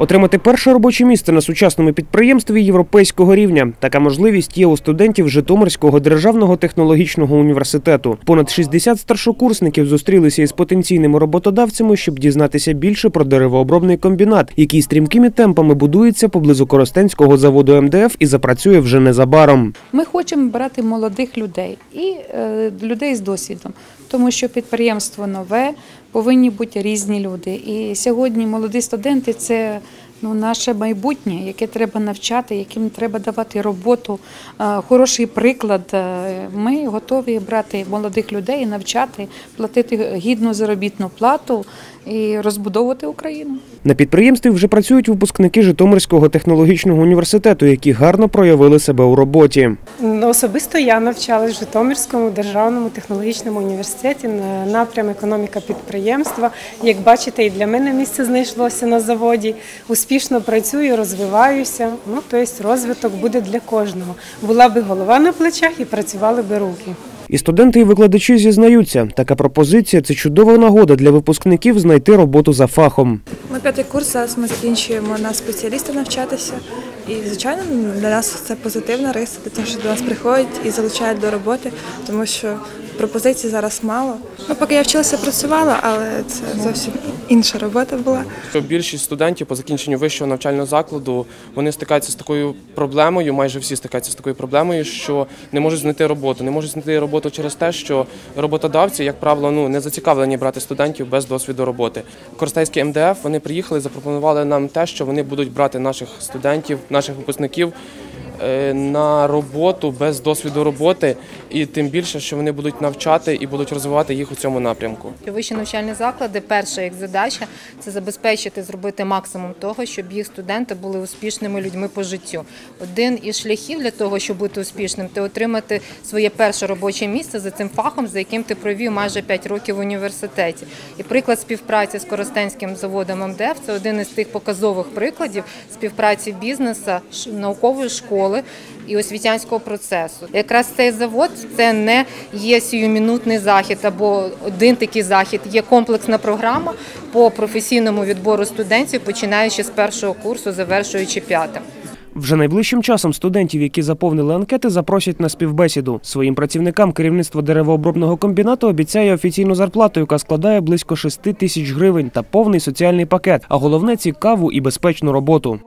Отримати перше робоче місце на сучасному підприємстві європейського рівня. Така можливість є у студентів Житомирського державного технологічного університету. Понад 60 старшокурсників зустрілися із потенційними роботодавцями, щоб дізнатися більше про деревообробний комбінат, який стрімкими темпами будується поблизу Коростенського заводу МДФ і запрацює вже незабаром. Ми хочемо брати молодих людей і е, людей з досвідом, тому що підприємство нове, повинні бути різні люди. І сьогодні молоді студенти це ну, наше майбутнє, яке треба навчати, яким треба давати роботу, е, хороший приклад. Е, Ми готові брати молодих людей, навчати, платити гідну заробітну плату і розбудовувати Україну. На підприємстві вже працюють випускники Житомирського технологічного університету, які гарно проявили себе у роботі. Ну, Особисто я навчалась в Житомирському державному технологічному університеті на напрям економіка підприємства. Як бачите, і для мене місце знайшлося на заводі. Успішно працюю, розвиваюся. Ну, тобто розвиток буде для кожного. Була би голова на плечах і працювали би руки. І студенти і викладачі зізнаються, така пропозиція це чудова нагода для випускників знайти роботу за фахом. Ми п'ятий курс, зараз ми закінчуємо на спеціаліста навчатися. І, звичайно, для нас це позитивна риса, тому що до нас приходять і залучають до роботи, тому що пропозицій зараз мало. Ну, поки я вчилася, працювала, але це зовсім інша робота була. Більшість студентів по закінченню вищого навчального закладу вони стикаються з такою проблемою, майже всі стикаються з такою проблемою, що не можуть знайти роботу. Не можуть знайти роботу через те, що роботодавці, як правило, ну не зацікавлені брати студентів без досвіду роботи. Коростейський МДФ вони приїхали, запропонували нам те, що вони будуть брати наших студентів, наших випускників. Е, На роботу без досвіду роботи, і тим більше, що вони будуть навчати і будуть розвивати їх у цьому напрямку. Вищі навчальні заклади, перша їх задача це забезпечити, зробити максимум того, щоб їх студенти були успішними людьми по життю. Один із шляхів для того, щоб бути успішним, це отримати своє перше робоче місце за цим фахом, за яким ти провів майже 5 років в університеті. І приклад співпраці з Коростенським заводом МДФ це один із тих показових прикладів співпраці бізнесу, наукової школи і освітянського процесу. Якраз цей завод це не є сіюмінутний захід або один такий захід. Є комплексна програма по професійному відбору студентів, починаючи з першого курсу, завершуючи п'ятим. Вже найближчим часом студентів, які заповнили анкети, запросять на співбесіду. Своїм працівникам керівництво деревообробного комбінату обіцяє офіційну зарплату, яка складає близько 6 тисяч гривень та повний соціальний пакет. А головне цікаву і безпечну роботу.